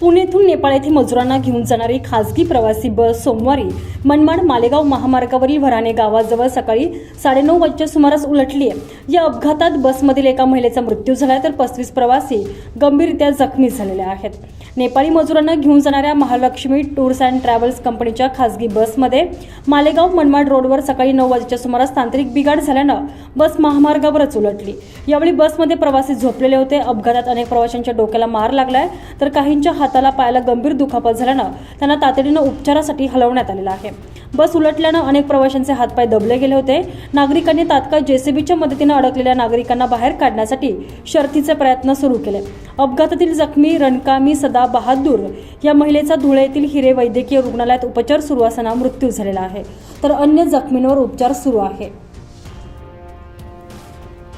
पुणेतून नेपाळ येथे मजुरांना घेऊन जाणारी खासगी प्रवासी बस सोमवारी मनमाड मालेगाव महामार्गावरील वराने गावाजवळ सकाळी साडेनऊ वाजच्या सुमारास उलटली आहे. या अपघातात बसमधील एका महिलेचा मृत्यू झाला तर पस्तीस प्रवासी गंभीररित्या जखमी झालेले आहेत. नेपाळी मजुरांना घेऊन जाणाऱ्या महालक्ष्मी टूर्स अँड ट्रॅव्हल्स कंपनीच्या खासगी बसमध्ये मालेगाव मनमाड रोडवर सकाळी नऊ वाजेच्या सुमारास तांत्रिक बिघाड झाल्यानं बस महामार्गावरच उलटली. यावेळी बसमध्ये प्रवासी झोपलेले होते. अपघातात अनेक प्रवाशांच्या डोक्याला मार लागलाय. तर काहींच्या हाताला पायाला गंभीर दुखापत झाल्यानं त्यांना तातडीनं उपचारासाठी हलवण्यात आलेलं आहे. बस उलटल्यानं अनेक प्रवाशांचे हातपाय दबले गेले होते. नागरिकांनी तात्काळ जेसीबीच्या मदतीनं अडकलेल्या नागरिकांना बाहेर काढण्यासाठी शर्थीचे प्रयत्न सुरू केले. अपघातातील जखमी रणकामी सदा बहादूर या महिलेचा धुळे येथील हिरे वैद्यकीय रुग्णालयात उपचार सुरू असताना मृत्यू झालेला आहे. तर अन्य जखमींवर उपचार सुरू आहे.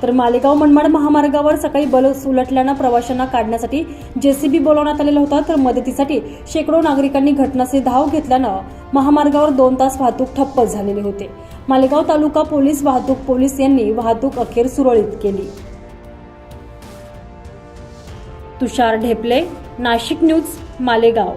तर मालेगाव मनमाड महामार्गावर सकाळी बस उलटल्यानं प्रवाशांना काढण्यासाठी जेसीबी बोलावण्यात आलेला होता. तर मदतीसाठी शेकडो नागरिकांनी घटनास्थळी धाव घेतल्यानं महामार्गावर दोन तास वाहतूक ठप्प झालेली होते. मालेगाव तालुका पोलीस वाहतूक पोलीस यांनी वाहतूक अखेर सुरळीत केली. तुषार ढेपले नाशिक न्यूज मालेगाव.